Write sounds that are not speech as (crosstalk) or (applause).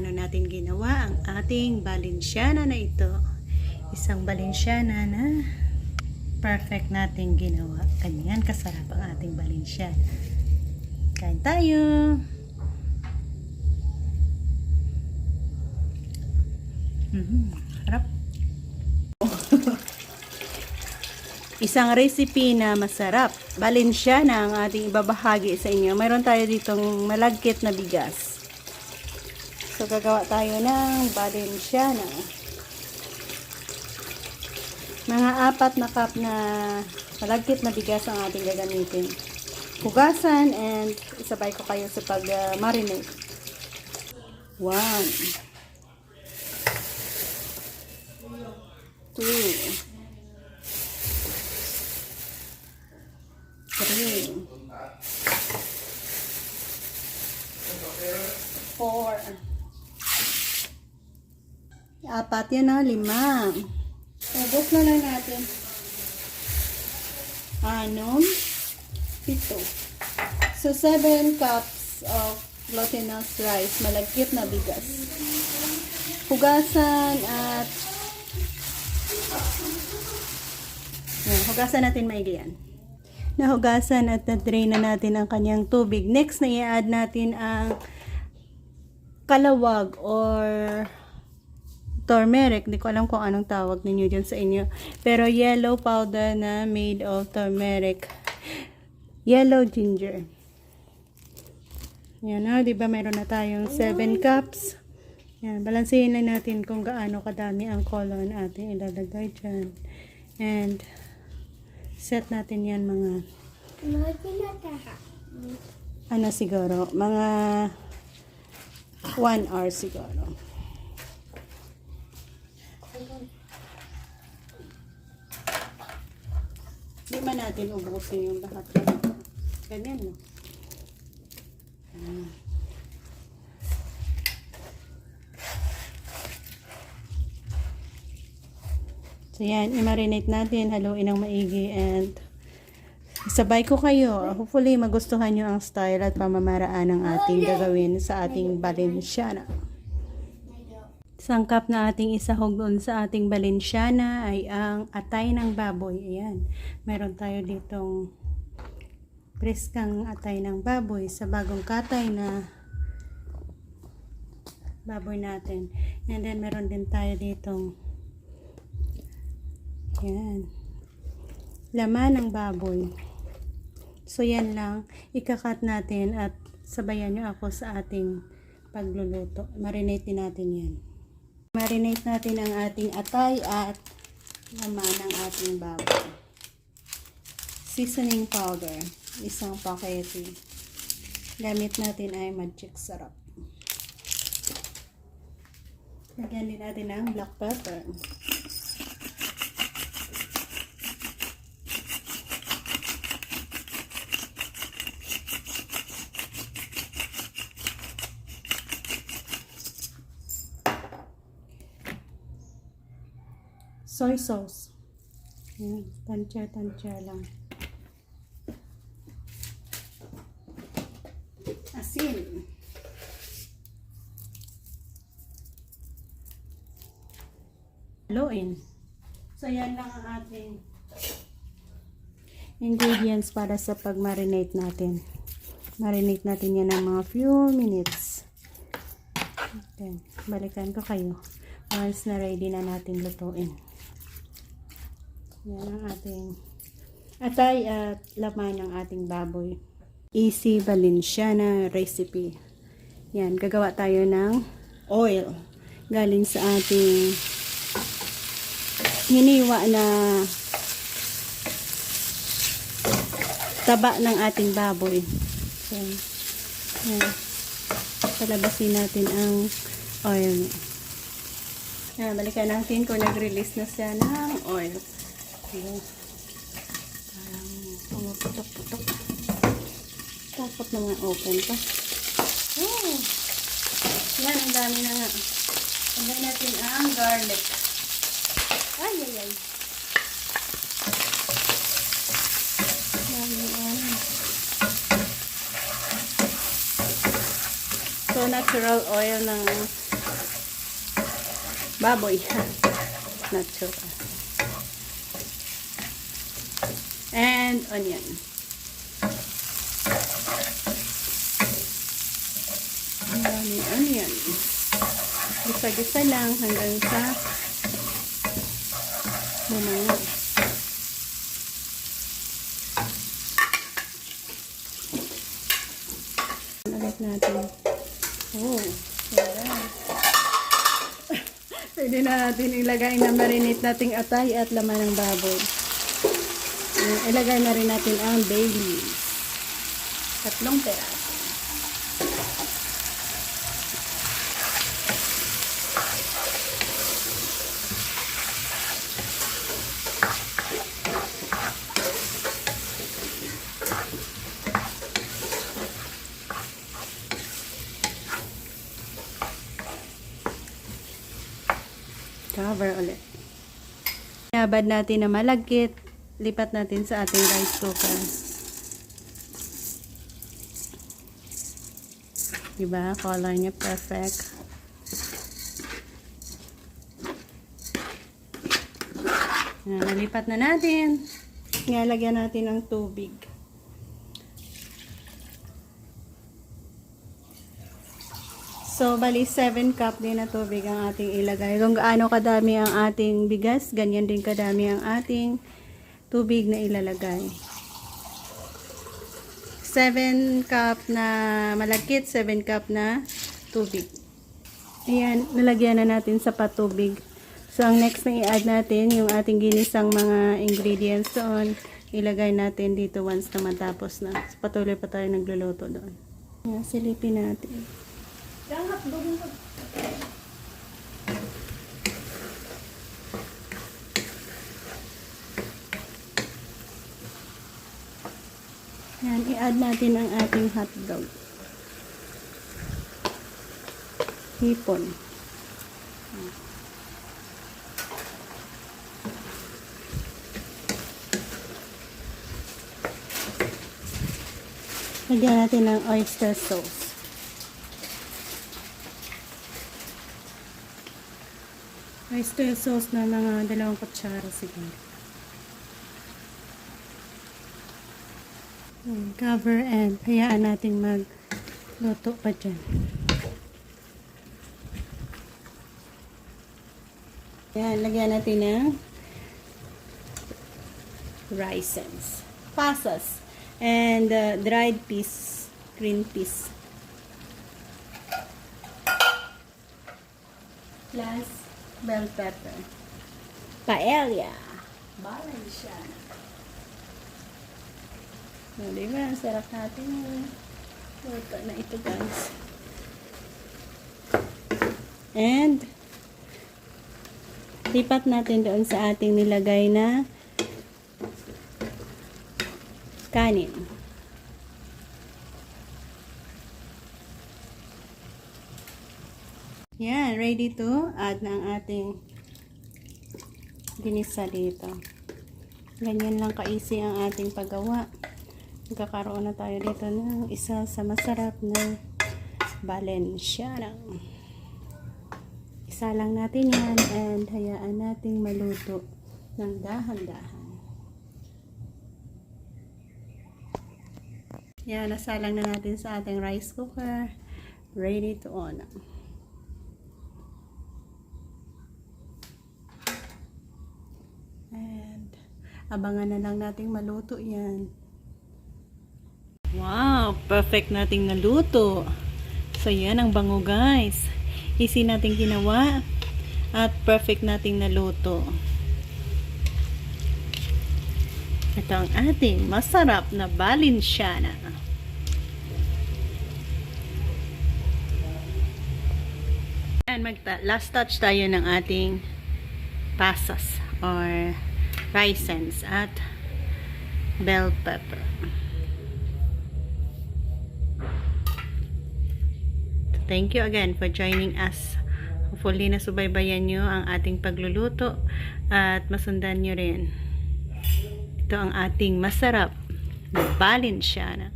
paano natin ginawa ang ating balensyana na ito. Isang balensyana na perfect natin ginawa. Ganyan kasarap ang ating balensyana. Kain tayo! Mhm, harap. (laughs) Isang recipe na masarap. Balensyana ang ating ibabahagi sa inyo. Mayroon tayo ditong malagkit na bigas. So, gagawa tayo ng balensyana. Mga apat na cup na malagkit na bigas ang ating gagamitin. Hugasan and isabay ko kayo sa pag-marinate. One. Two. Three. Four. Apat yan na, lima. Ubos na lang natin. Anom. Pito. So, seven cups of glutinous rice. Malagkit na bigas. Hugasan at Yan, hugasan natin maigi yan. Nahugasan at na-drain na natin ang kanyang tubig. Next na i-add natin ang kalawag or turmeric. Hindi ko alam kung anong tawag ninyo dyan sa inyo. Pero yellow powder na made of turmeric. Yellow ginger. Yan na, di ba meron na tayong 7 cups. Yan, balansehin lang natin kung gaano kadami ang color na ating ilalagay dyan. And, set natin yan mga, ano siguro, mga 1 hour siguro. Di ba natin ubusin yung lahat? Ganyan, no? Ah. So yan, i-marinate natin, haluin ng maigi and sabay ko kayo. Hopefully magustuhan nyo ang style at pamamaraan ng ating gagawin sa ating balensyana. Sangkap na ating isahog doon sa ating balensyana ay ang atay ng baboy. Ayan, meron tayo ditong preskang atay ng baboy sa bagong katay na baboy natin. And then meron din tayo ditong yan. Laman ng baboy. So, yan lang. Ikakat natin at sabayan nyo ako sa ating pagluluto. Marinate natin yan. Marinate natin ang ating atay at laman ng ating baboy. Seasoning powder. Isang pakete. Gamit natin ay magic sarap. Lagyan din natin ng black pepper. Soy sauce. Yan, tansya-tansya lang. Asin. Haluin. So, yan lang ang ating ingredients para sa pag-marinate natin. Marinate natin yan ng mga few minutes. Then, balikan ko kayo once na ready na natin lutuin. Yan ang ating atay at laman ng ating baboy. Easy Valenciana recipe. Yan, gagawa tayo ng oil galing sa ating hiniwa na taba ng ating baboy. So, yan. Palabasin natin ang oil niya. Yan, balikan natin kung nag-release na siya ng oil. Ayan. Parang pumuputok-putok. Dapat naman open pa. Oh! Yan, ang dami na nga. Lagay natin ang garlic. Ay, ay, ay. Dami yan. So, natural oil ng baboy. (laughs) Not And onion. Maraming onion. Gisa-gisa lang hanggang sa bumango. Ulit natin. Oh, ganda. Pwede na natin ilagay na marinate nating atay at laman ng baboy. Mm, Ilagay na rin natin ang bay leaves. Tatlong peraso. Cover ulit. Nabad natin na malagkit. Lipat natin sa ating rice cooker. Diba? Color niya perfect. Yan, nalipat na natin. Ngalagyan natin ng tubig. So, bali 7 cup din na tubig ang ating ilagay. Kung gaano kadami ang ating bigas, ganyan din kadami ang ating tubig na ilalagay. 7 cup na malagkit, 7 cup na tubig. Ayan, nalagyan na natin sa patubig. So, ang next na i-add natin, yung ating ginisang mga ingredients doon, ilagay natin dito once na matapos na. So, patuloy pa tayo nagluluto doon. Ayan, silipin natin. Yan, i-add natin ang ating hotdog. Hipon. Lagyan natin ng oyster sauce. Oyster sauce na mga dalawang kutsara siguro. Hmm, Cover and hayaan natin magluto pa dyan. Yan, lagyan natin ng raisins, pasas, and uh, dried peas, green peas. Plus, bell pepper. Paella. Valenciana. O, diba? Ang sarap natin luto na ito, guys. And, lipat natin doon sa ating nilagay na kanin. Yan, ready to add na ang ating ginisa dito. Ganyan lang ka-easy ang ating paggawa. Magkakaroon na tayo dito ng isa sa masarap na Valenciana. Isa lang natin yan and hayaan nating maluto ng dahan-dahan. Yan, nasalang na natin sa ating rice cooker. Ready to on. And, abangan na lang nating maluto yan. Perfect nating naluto. So, yan ang bango guys. Easy nating ginawa. At perfect nating naluto. Ito ang ating masarap na Valenciana. And magta last touch tayo ng ating pasas or raisins at bell pepper. Thank you again for joining us. Hopefully nasubaybayan nyo ang ating pagluluto at masundan nyo rin. Ito ang ating masarap na Valenciana.